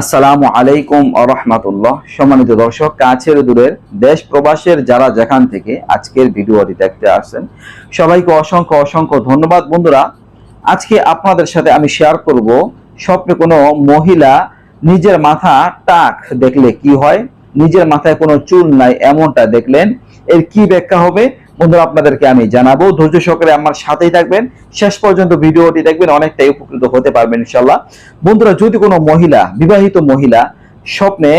আসসালামু আলাইকুম রহমতুল্লাহ। সম্মানিত দর্শক, কাছের দূরের দেশ প্রবাসের যারা যেখান থেকে আজকের ভিডিওটি দেখতে আসছেন, সবাইকে অসংখ্য অসংখ্য ধন্যবাদ। বন্ধুরা, আজকে আপনাদের সাথে আমি শেয়ার করব স্বপ্নে কোনো মহিলা নিজের মাথা টাক দেখলে কি হয়, নিজের মাথায় কোনো চুল নাই এমনটা দেখলেন, এর কি ব্যাখ্যা হবে বন্ধুরা, আপনাদেরকে আমি জানাব, ধৈর্য সহকারে আমার সাথেই থাকবেন। শেষ পর্যন্ত ভিডিওটি দেখবেন, অনেকটাই উপকৃত হতে পারবেন ইনশাল্লাহ বন্ধুরা, যদি কোনো মহিলা, বিবাহিত মহিলা স্বপ্নে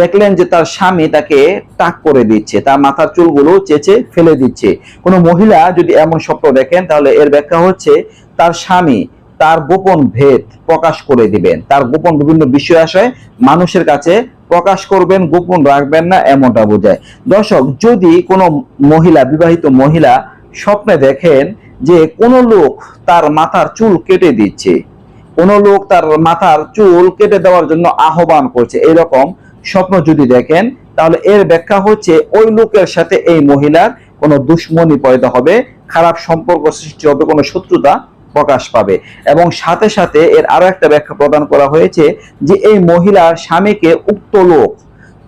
দেখলেন যে তার স্বামী তাকে টাক করে দিচ্ছে, তার মাথার চুলগুলো চেঁচে ফেলে দিচ্ছে, কোনো মহিলা যদি এমন স্বপ্ন দেখেন, তাহলে এর ব্যাখ্যা হচ্ছে তার স্বামী তার গোপন ভেদ প্রকাশ করে দিবেন। তার গোপন বিভিন্ন বিষয় আশয় মানুষের কাছে প্রকাশ করবেন, গোপন রাখবেন না, এমনটা বোঝায়। দর্শক, যদি কোনো মহিলা, বিবাহিত মহিলা স্বপ্নে দেখেন যে কোনো লোক তার মাথার চুল কেটে দিচ্ছে, কোনো লোক তার মাথার চুল কেটে দেওয়ার জন্য আহ্বান করছে, এরকম স্বপ্ন যদি দেখেন, তাহলে এর ব্যাখ্যা হচ্ছে ওই লোকের সাথে এই মহিলার কোনো দুশ্মনী পয়দা হবে, খারাপ সম্পর্ক সৃষ্টি হবে, কোনো শত্রুতা প্রকাশ পাবে। এবং সাথে সাথে এর আরও একটা ব্যাখ্যা প্রদান করা হয়েছে যে এই মহিলার স্বামীকে উক্ত লোক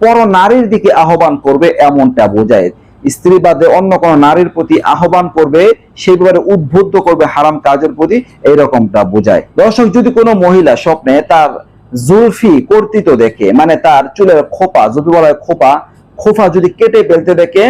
পর নারীর দিকে আহ্বান করবে এমনটা বোঝায়। স্ত্রী বাদে অন্য কোন নারীর প্রতি আহ্বান করবে সেই ব্যাপারে উদ্বুদ্ধ করবে হারাম কাজের প্রতি, এইরকমটা বোঝায়। দর্শক, যদি কোনো মহিলা স্বপ্নে তার জুলফি কর্তৃত দেখে মানে তার চুলের খোপা যদি বলা হয় খোপা খোপা যদি কেটে ফেলতে দেখে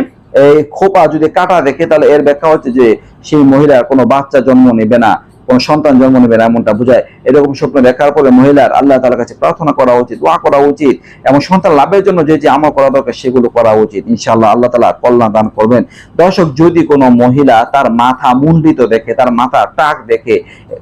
এই খোপা যদি কাটা দেখে, তাহলে এর ব্যাখ্যা হচ্ছে যে সেই মহিলার কোনো বাচ্চা জন্ম নেবে না, কোন সন্তান জন্ম নেবে না এমনটা বোঝায়। এরকম স্বপ্ন দেখার পরে মহিলার আল্লাহ তালার কাছে প্রার্থনা করা উচিত, দোয়া করা উচিত, এবং সন্তান লাভের জন্য যে যে আমল করা দরকার সেগুলো করা উচিত। ইনশাআল্লাহ আল্লাহ তালা কল্যাণ দান করবেন। দর্শক, যদি কোনো মহিলা তার মাথা মুন্ডিত দেখে, তার মাথা টাক দেখে,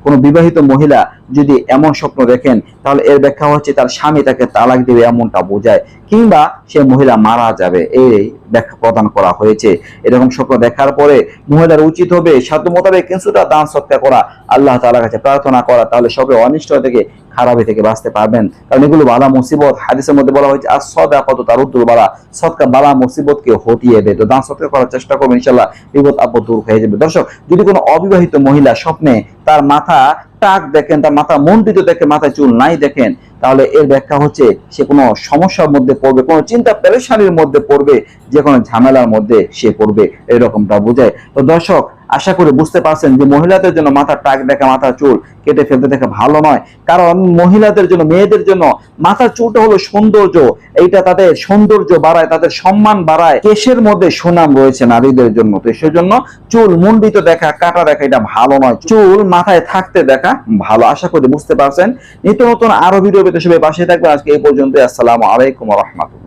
কোনো বিবাহিত মহিলা যদি এমন স্বপ্ন দেখেন, তাহলে এর ব্যাখ্যা হচ্ছে তার স্বামী তাকে তালাক দেবে এমনটা বোঝায়, কিংবা সে মহিলা মারা যাবে। এই ব্যাখ্যা প্রদান করা হয়েছে। এরকম স্বপ্ন দেখার পরে মহিলার উচিত হবে সাধ্য মোতাবেক কিছুটা দান সৎকার করা। আল্লাহ তালার কাছে প্রার্থনা করা, তাহলে সবে অনিষ্ট থেকে খারাপি থেকে বাঁচতে পারবেন। কারণ এগুলো বালা মুসিবত। হাদিসের মধ্যে বলা হয়েছে আর সদা কত তার উত্তর বালা সৎকার বালা মুসিবতকে হটিয়ে দেয়। তো দান সৎকার করার চেষ্টা করবেন ইনশাল্লাহ বিপদ আপদ দূর হয়ে যাবে। দর্শক, যদি কোনো অবিবাহিত মহিলা স্বপ্নে তার মাথা টাক দেখেন, তার মাথা মন্ডিত দেখে, মাথায় চুল নাই দেখেন, তাহলে এর ব্যাখ্যা হচ্ছে, সে কোনো সমস্যার মধ্যে পড়বে, কোনো চিন্তা পেরেশানির মধ্যে পড়বে, যে কোনো ঝামেলার মধ্যে সে পড়বে, এরকমটা বোঝায়। তো দর্শক আশা করি বুঝতে পারছেন যে মহিলাদের জন্য মাথা টাক দেখা মাথা চুল কেটে ফেলতে দেখা ভালো নয়। কারণ মহিলাদের জন্য, মেয়েদের জন্য মাথার চুলটা হলো সৌন্দর্য। এইটা তাদের সৌন্দর্য বাড়ায়, তাদের সম্মান বাড়ায়। কেশের মধ্যে সুনাম রয়েছে নারীদের জন্য। তো সেজন্য চুল মুন্ডিত দেখা, কাটা দেখা, এটা ভালো নয়। চুল মাথায় থাকতে দেখা ভালো। আশা করি বুঝতে পারছেন। নিত্য নতুন আরও ভিডিও পেতে সবাই পাশে থাকবে আজকে এই পর্যন্ত আসসালামু আলাইকুম রহমতুল্লাহ।